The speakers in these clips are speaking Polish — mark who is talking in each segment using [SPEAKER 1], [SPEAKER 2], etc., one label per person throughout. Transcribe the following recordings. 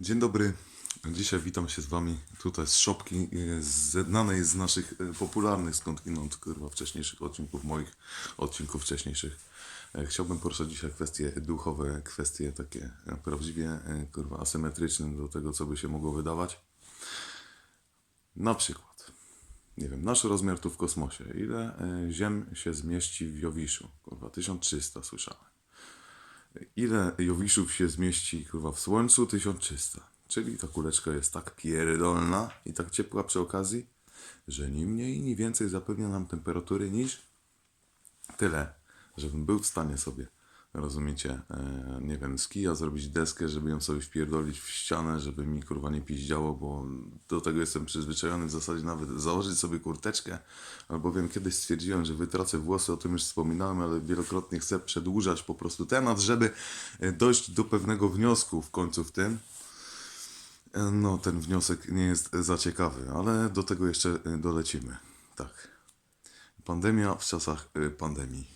[SPEAKER 1] Dzień dobry. Dzisiaj witam się z Wami tutaj z szopki, z znanej z naszych e, popularnych skądinąd, kurwa, wcześniejszych odcinków, moich odcinków wcześniejszych. E, Chciałbym poruszyć dzisiaj kwestie duchowe, kwestie takie e, prawdziwie, e, kurwa, asymetryczne do tego, co by się mogło wydawać. Na przykład, nie wiem, nasz rozmiar tu w kosmosie. Ile Ziem się zmieści w Jowiszu? Kurwa, 1300 słyszałem. Ile Jowiszów się zmieści kurwa w Słońcu? 1300. Czyli ta kuleczka jest tak pierdolna i tak ciepła przy okazji, że ni mniej, ni więcej zapewnia nam temperatury niż tyle, żebym był w stanie sobie, rozumiecie, e, nie wiem, z kija zrobić deskę, żeby ją sobie wpierdolić w ścianę, żeby mi kurwa nie piździało, bo do tego jestem przyzwyczajony w zasadzie nawet założyć sobie kurteczkę, albowiem kiedyś stwierdziłem, że wytracę włosy, o tym już wspominałem, ale wielokrotnie chcę przedłużać po prostu temat, żeby e, dojść do pewnego wniosku w końcu w tym, E, no, ten wniosek nie jest za ciekawy, ale do tego jeszcze dolecimy. Tak. Pandemia w czasach pandemii.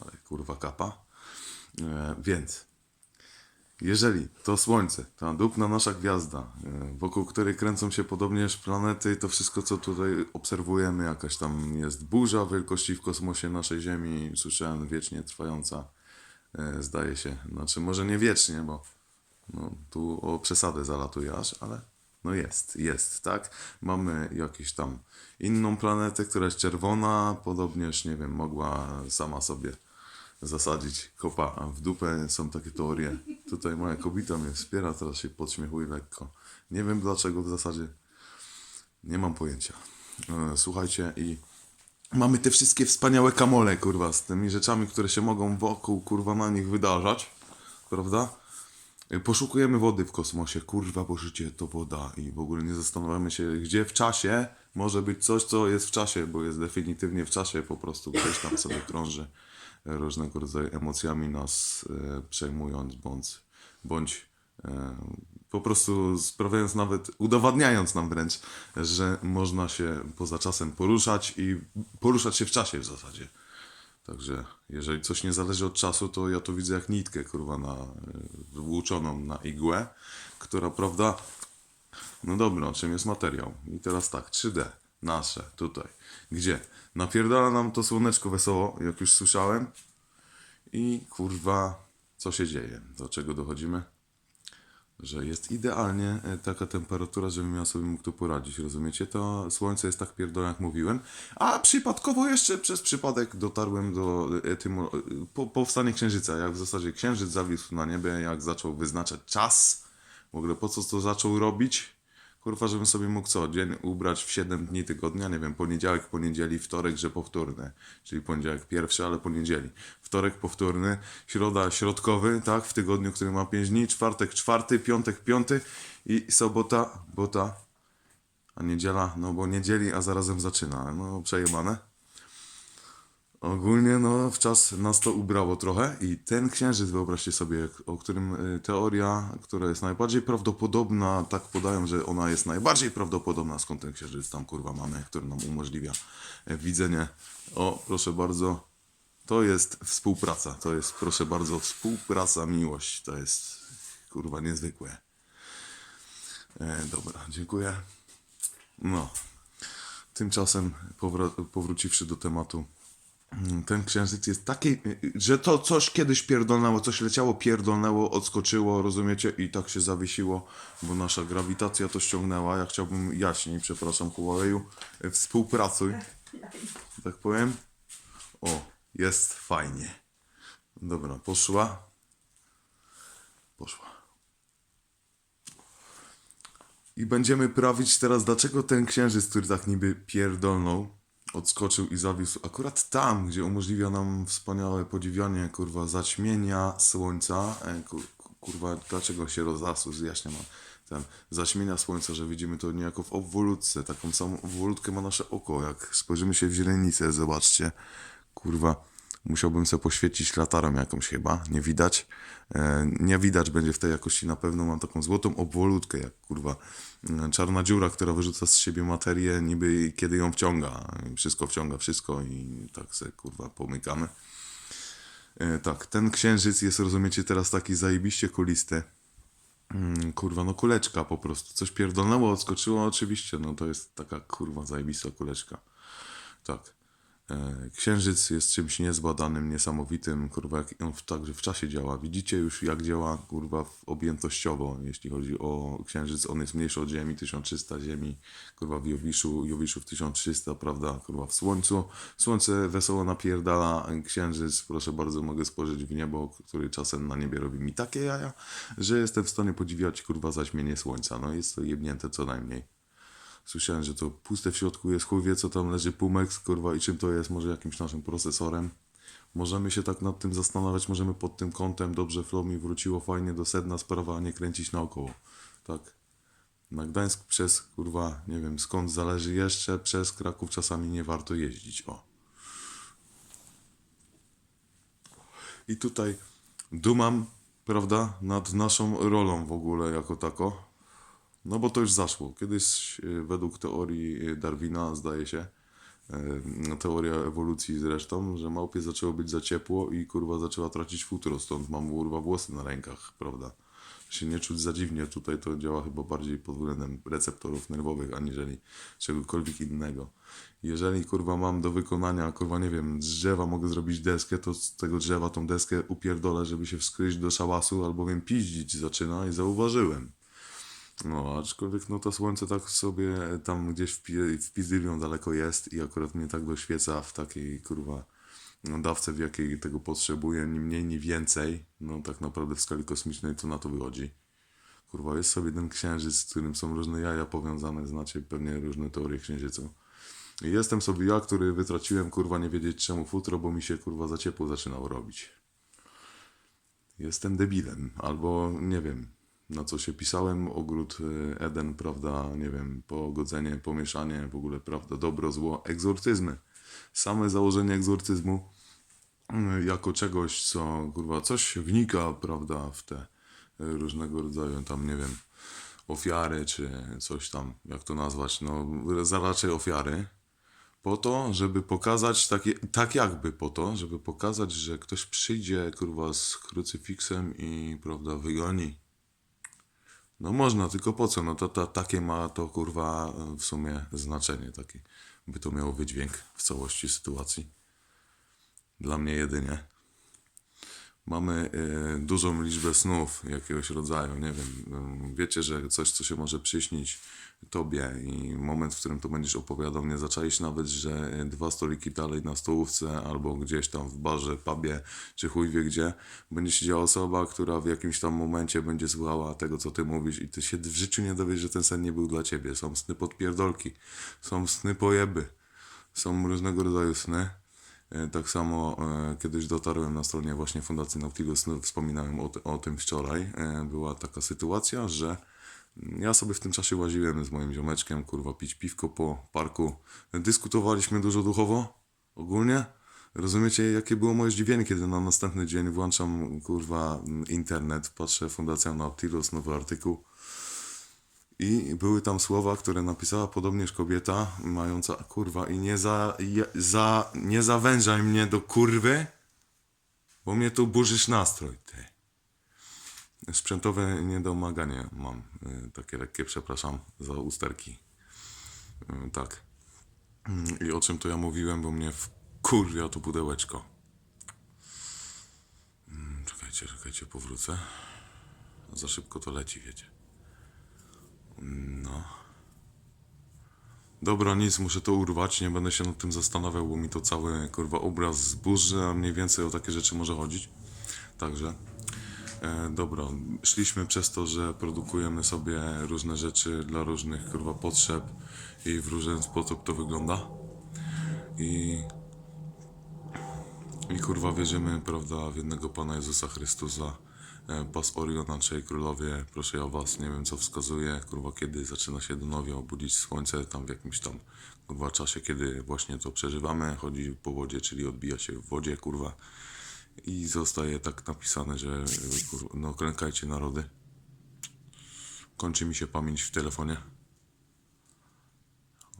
[SPEAKER 1] Ale kurwa kapa. E, Więc, jeżeli to Słońce, ta dupna nasza gwiazda, e, wokół której kręcą się podobnież planety, to wszystko, co tutaj obserwujemy, jakaś tam jest burza wielkości w kosmosie naszej Ziemi, słyszałem, wiecznie trwająca, e, zdaje się. Znaczy, może nie wiecznie, bo no, tu o przesadę zalatuje aż, ale no jest, jest, tak? Mamy jakąś tam inną planetę, która jest czerwona, podobnież, nie wiem, mogła sama sobie zasadzić kopa w dupę. Są takie teorie. Tutaj moja kobieta mnie wspiera, teraz się podśmiechuje lekko. Nie wiem dlaczego w zasadzie. Nie mam pojęcia. E, Słuchajcie i mamy te wszystkie wspaniałe kamole, kurwa, z tymi rzeczami, które się mogą wokół, kurwa, na nich wydarzać, prawda? Poszukujemy wody w kosmosie, kurwa, bo życie to woda i w ogóle nie zastanawiamy się, gdzie w czasie może być coś, co jest w czasie, bo jest definitywnie w czasie, po prostu gdzieś tam sobie krąży e, różnego rodzaju emocjami nas e, przejmując, bądź, bądź e, po prostu sprawiając nawet, udowadniając nam wręcz, że można się poza czasem poruszać i poruszać się w czasie w zasadzie. Także jeżeli coś nie zależy od czasu, to ja to widzę jak nitkę, kurwa, na, y, włóczoną na igłę, która, prawda, no dobra, czym jest materiał? I teraz tak, 3D, nasze, tutaj, gdzie? Napierdala nam to słoneczko wesoło, jak już słyszałem i, kurwa, co się dzieje? Do czego dochodzimy? że jest idealnie e, taka temperatura, żebym ja sobie mógł tu poradzić, rozumiecie? To słońce jest tak pierdolone, jak mówiłem, a przypadkowo jeszcze przez przypadek dotarłem do etymo... po, powstania księżyca, jak w zasadzie księżyc zawisł na niebie, jak zaczął wyznaczać czas, w ogóle po co to zaczął robić? Kurwa, żebym sobie mógł co, dzień ubrać w 7 dni tygodnia, nie wiem, poniedziałek, poniedzieli, wtorek, że powtórny, czyli poniedziałek pierwszy, ale poniedzieli. Wtorek powtórny, środa środkowy, tak, w tygodniu, który ma 5 dni, czwartek czwarty, piątek piąty i sobota, bota, a niedziela, no bo niedzieli, a zarazem zaczyna, no przejebane. Ogólnie no, w czas nas to ubrało trochę i ten księżyc, wyobraźcie sobie, o którym y, teoria, która jest najbardziej prawdopodobna, tak podają, że ona jest najbardziej prawdopodobna, skąd ten księżyc tam kurwa mamy, który nam umożliwia e, widzenie. O, proszę bardzo, to jest współpraca, to jest, proszę bardzo, współpraca, miłość, to jest kurwa niezwykłe. E, dobra, dziękuję. No, tymczasem powróciwszy do tematu, ten księżyc jest taki, że to coś kiedyś pierdolnęło, coś leciało, pierdolnęło, odskoczyło, rozumiecie? I tak się zawiesiło, bo nasza grawitacja to ściągnęła. Ja chciałbym jaśniej, przepraszam, Huawei'u, e, współpracuj, tak powiem. O, jest fajnie. Dobra, poszła. Poszła. I będziemy prawić teraz, dlaczego ten księżyc, który tak niby pierdolnął, odskoczył i zawisł akurat tam, gdzie umożliwia nam wspaniałe podziwianie, kurwa, zaćmienia słońca. E, kur, kurwa, dlaczego się rozasł, zjaśniam ten zaćmienia słońca, że widzimy to niejako w obwolutce. Taką samą obwolutkę ma nasze oko. Jak spojrzymy się w źrenicę, zobaczcie, kurwa, musiałbym sobie poświecić latarą jakąś chyba, nie widać. E, nie widać będzie w tej jakości na pewno, mam taką złotą obwolutkę, jak kurwa e, czarna dziura, która wyrzuca z siebie materię, niby kiedy ją wciąga. Wszystko wciąga wszystko i tak se kurwa pomykamy. E, tak, ten księżyc jest, rozumiecie, teraz taki zajebiście kulisty. Mm, kurwa, no kuleczka po prostu. Coś pierdolnęło, odskoczyło, oczywiście, no to jest taka kurwa zajebista kuleczka. Tak. E, Księżyc jest czymś niezbadanym, niesamowitym, kurwa, jak on w, także w czasie działa. Widzicie już, jak działa, kurwa, objętościowo, jeśli chodzi o Księżyc. On jest mniejszy od Ziemi, 1300 Ziemi, kurwa, w Jowiszu, Jowiszu w 1300, prawda, kurwa, w Słońcu. Słońce wesoło napierdala, Księżyc, proszę bardzo, mogę spojrzeć w niebo, który czasem na niebie robi mi takie jaja, że jestem w stanie podziwiać, kurwa, zaćmienie Słońca. No jest to jebnięte co najmniej. Słyszałem, że to puste w środku jest, chuj wie co tam leży, Pumex, kurwa, i czym to jest, może jakimś naszym procesorem. Możemy się tak nad tym zastanawiać, możemy pod tym kątem, dobrze, flow mi wróciło fajnie do sedna sprawa, a nie kręcić naokoło. Tak. Na Gdańsk przez, kurwa, nie wiem skąd zależy jeszcze, przez Kraków czasami nie warto jeździć, o. I tutaj dumam, prawda, nad naszą rolą w ogóle jako tako. No bo to już zaszło. Kiedyś e, według teorii e, Darwina, zdaje się, e, teoria ewolucji zresztą, że małpie zaczęło być za ciepło i kurwa zaczęła tracić futro, stąd mam kurwa włosy na rękach, prawda? Się nie czuć za dziwnie, tutaj to działa chyba bardziej pod względem receptorów nerwowych, aniżeli czegokolwiek innego. Jeżeli kurwa mam do wykonania, kurwa nie wiem, z drzewa mogę zrobić deskę, to z tego drzewa tą deskę upierdolę, żeby się wskryć do szałasu, albowiem piździć zaczyna i zauważyłem. No, aczkolwiek no to słońce tak sobie tam gdzieś w, pi- w daleko jest i akurat mnie tak doświeca w takiej kurwa no, dawce, w jakiej tego potrzebuję, ni mniej, ni więcej. No tak naprawdę w skali kosmicznej to na to wychodzi. Kurwa, jest sobie ten księżyc, z którym są różne jaja powiązane, znacie pewnie różne teorie księżycu. I jestem sobie ja, który wytraciłem kurwa nie wiedzieć czemu futro, bo mi się kurwa za ciepło zaczynało robić jestem debilem, albo nie wiem, na co się pisałem, ogród y, Eden, prawda, nie wiem, pogodzenie, pomieszanie, w ogóle, prawda, dobro, zło, egzorcyzmy. Same założenie egzorcyzmu y, jako czegoś, co, kurwa, coś wnika, prawda, w te y, różnego rodzaju, tam, nie wiem, ofiary, czy coś tam, jak to nazwać, no, raczej ofiary, po to, żeby pokazać, takie, tak jakby po to, żeby pokazać, że ktoś przyjdzie, kurwa, z krucyfiksem i, prawda, wygoni. No można, tylko po co? No to, to takie ma to, kurwa, w sumie znaczenie, takie by to miało wydźwięk w całości sytuacji. Dla mnie jedynie. Mamy e, dużą liczbę snów jakiegoś rodzaju, nie wiem. em, Wiecie, że coś, co się może przyśnić tobie i moment, w którym to będziesz opowiadał, nie zaczaisz nawet, że dwa stoliki dalej na stołówce albo gdzieś tam w barze, pubie, czy chuj wie gdzie, będzie siedziała osoba, która w jakimś tam momencie będzie słuchała tego, co ty mówisz i ty się w życiu nie dowiesz, że ten sen nie był dla ciebie. Są sny podpierdolki, są sny pojeby, są różnego rodzaju sny. E, Tak samo e, kiedyś dotarłem na stronie właśnie Fundacji Nautilus, wspominałem o, o tym wczoraj. E, była taka sytuacja, że ja sobie w tym czasie łaziłem z moim ziomeczkiem, kurwa, pić piwko po parku. Dyskutowaliśmy dużo duchowo, ogólnie. Rozumiecie, jakie było moje zdziwienie, kiedy na następny dzień włączam, kurwa, internet, patrzę Fundacja Nautilus, nowy artykuł. I były tam słowa, które napisała podobnież kobieta, mająca kurwa i nie za, je- za nie zawężaj mnie do kurwy, bo mnie tu burzysz nastrój, ty. Sprzętowe niedomaganie mam, y, takie lekkie, przepraszam za usterki. Y, tak. Mm, I o czym to ja mówiłem, bo mnie wkurwia to pudełeczko. Mm, Czekajcie, czekajcie, powrócę. Za szybko to leci, wiecie. Dobra, nic, muszę to urwać, nie będę się nad tym zastanawiał, bo mi to cały kurwa obraz zburzy, a mniej więcej o takie rzeczy może chodzić. Także, e, dobra, szliśmy przez to, że produkujemy sobie różne rzeczy dla różnych kurwa potrzeb i w różny sposób to wygląda. I, i kurwa wierzymy, prawda, w jednego Pana Jezusa Chrystusa, pas Oriona, trzej królowie, proszę ja was, nie wiem co wskazuje, kurwa kiedy zaczyna się do nowie obudzić słońce, tam w jakimś tam kurwa czasie, kiedy właśnie to przeżywamy, chodzi po wodzie, czyli odbija się w wodzie, kurwa, i zostaje tak napisane, że e, kurwa, no klękajcie narody. Kończy mi się pamięć w telefonie,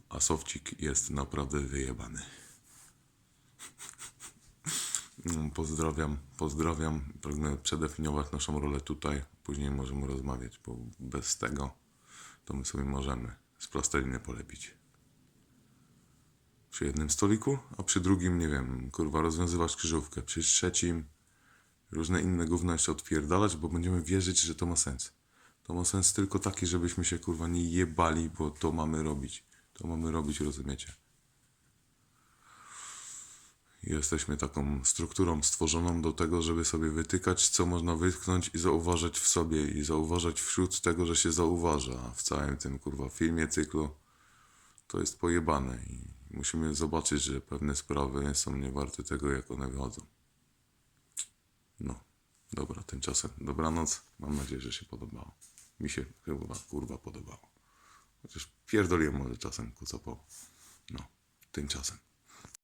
[SPEAKER 1] a sofcik jest naprawdę wyjebany. Mm, Pozdrawiam, pozdrawiam. Pragnę przedefiniować naszą rolę tutaj. później możemy rozmawiać, bo bez tego to my sobie możemy z plasteliny polepić. Przy jednym stoliku, a przy drugim, nie wiem, kurwa, rozwiązywać krzyżówkę. Przy trzecim różne inne gówno jeszcze bo będziemy wierzyć, że to ma sens. To ma sens tylko taki, żebyśmy się kurwa nie jebali, bo to mamy robić. To mamy robić, rozumiecie? Jesteśmy taką strukturą stworzoną do tego, żeby sobie wytykać, co można wytknąć i zauważać w sobie i zauważać wśród tego, że się zauważa w całym tym kurwa filmie, cyklu. To jest pojebane i musimy zobaczyć, że pewne sprawy są niewarte tego, jak one wychodzą. No, dobra, tymczasem dobranoc. Mam nadzieję, że się podobało. Mi się chyba kurwa podobało. Chociaż pierdoliłem może czasem kucapo. No, tymczasem.